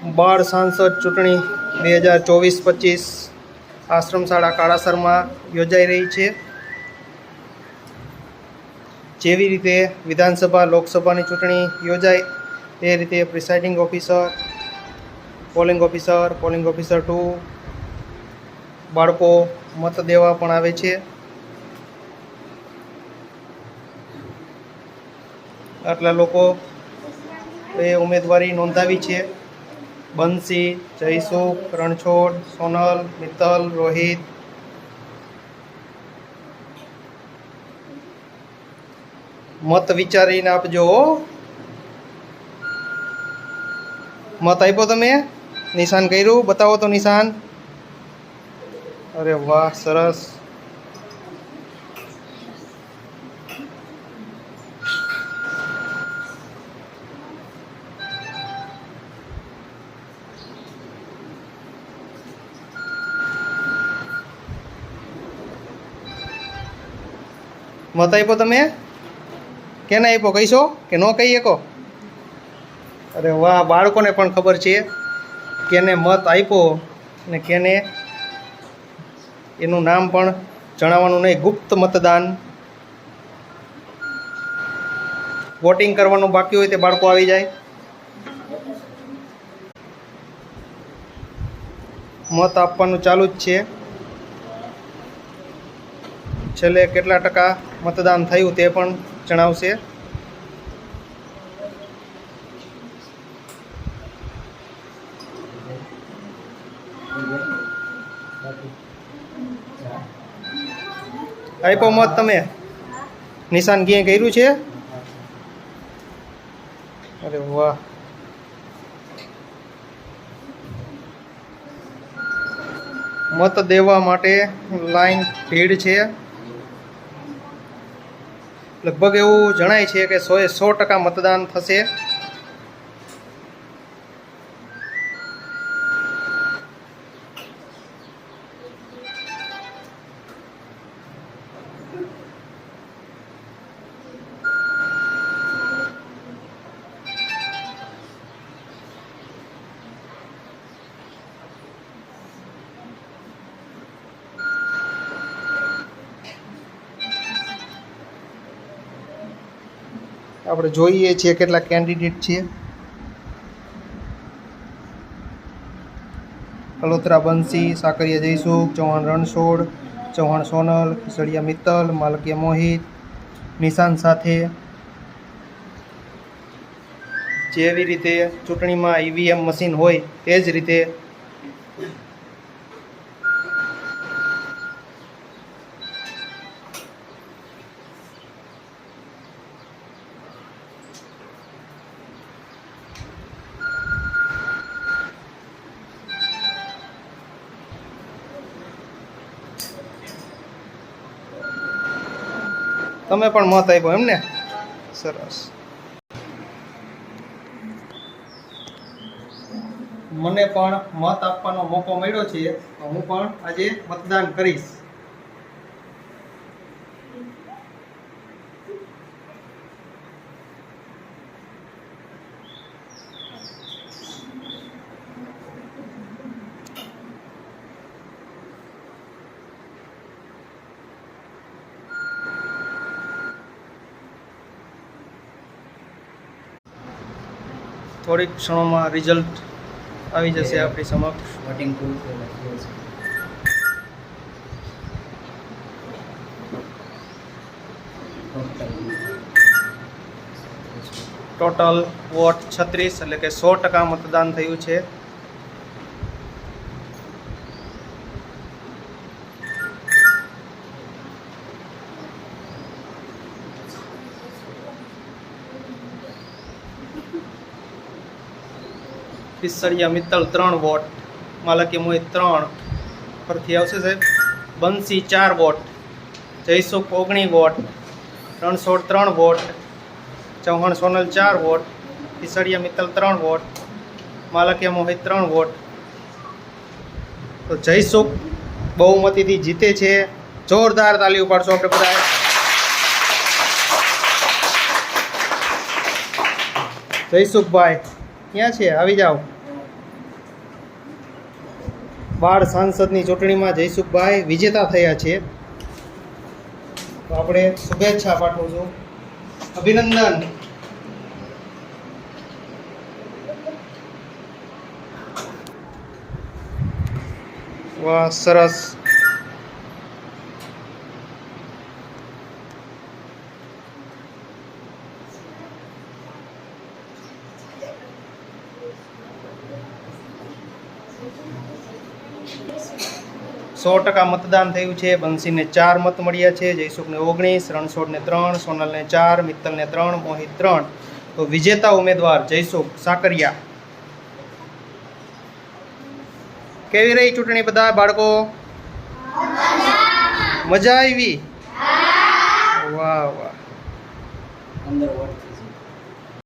બાળ સાંસદ ચૂંટણી બે હજાર ચોવીસ પચીસ આશ્રમ શાળા કાળાસરમાં યોજાઈ રહી છે. જેવી રીતે વિધાનસભા, લોકસભાની ચૂંટણી યોજાય એ રીતે presiding officer, polling officer polling officer two, બાળકો મત દેવા પણ આવે છે. આટલા લોકો એ ઉમેદવારી નોંધાવી છે. બંસી, જયસુખ, રણછોડ, સોનલ, મિત્તલ, રોહિત. મત વિચારીને આપજો. મત આપ્યો તમે? નિશાન કર્યું? બતાવો તો નિશાન. અરે વાહ, સરસ. મત આપ્યો તમે? કેને આપ્યો? કહીશો કે ન કહી શકો? અરે વાહ, બાળકોને પણ ખબર છે કેને મત આપ્યો ને કેને એનું નામ પણ જણાવવાનું નહીં. ગુપ્ત મતદાન. વોટિંગ કરવાનું બાકી હોય તે બાળકો આવી જાય. મત આપવાનું ચાલુ જ છે. છેલ્લે કેટલા ટકા મતદાન થયું તે પણ જણાવશે. આપ્યો મત તમે? નિશાન ક્યાંય કર્યું છે? અરે વાહ. મત દેવા માટે લાઈન ભીડ છે. લગભગ એવું જણાય છે કે સોએ સો ટકા મતદાન થશે. આપણે જોઈએ છીએ કેટલા કેન્ડિડેટ છે કલોત્રા બંસી સાકરિયા જયસુખ, ચૌહાણ રણછોડ, ચૌહાણ સોનલ ખીસડિયા મિત્તલ, માલકિયા મોહિત, નિશાન સાથે. જેવી રીતે ચૂંટણીમાં ઈવીએમ મશીન હોય, તે જ રીતે તમે પણ મત આપ્યો એમ ને સરસ. મને પણ મત આપવાનો મોકો મળ્યો છે, તો હું પણ આજે મતદાન કરીશ. થોડીક ક્ષણોમાં રિઝલ્ટ આવી જશે આપણી સમક્ષ. વોટિંગ ટૂલ ટોટલ વોટ છત્રીસ એટલે કે સો ટકા મતદાન થયું છે. પિસડિયા મિત્તલ ત્રણ વોટ. માલકી મોહિત ત્રણ. પરથી આવશે સાહેબ. બંસી ચાર વોટ. જયસુખ ઓગણી વોટ. રણછોડ ત્રણ વોટ. ચૌહાણ સોનલ ચાર વોટ. પિસડિયા મિત્તલ ત્રણ વોટ. માલકીયા મોહિત ત્રણ વોટ. તો જયસુખ બહુમતીથી જીતે છે. જોરદાર તાલી ઉપાડશો આપણે બધા જયસુખભાઈ ક્યાં છે? આવી જાઓ. બાળ સાંસદની ચૂંટણીમાં જયસુખભાઈ વિજેતા થયા છે. તો આપણે શુભેચ્છા પાઠવું છું. અભિનંદન. વાહ, સરસ. સો ટકા મતદાન થયું છે. બંસીને ચાર મત મળ્યા છે. જયસુખને ઓગણીસ રણછોડને ત્રણ સોનલને ચાર મિત્તલને ત્રણ મોહિત ત્રણ. તો વિજેતા ઉમેદવાર જયસુખ સાકરિયા. કેવી રહી ચૂંટણી બધા બાળકો? મજા આવી? વાહ વાહ.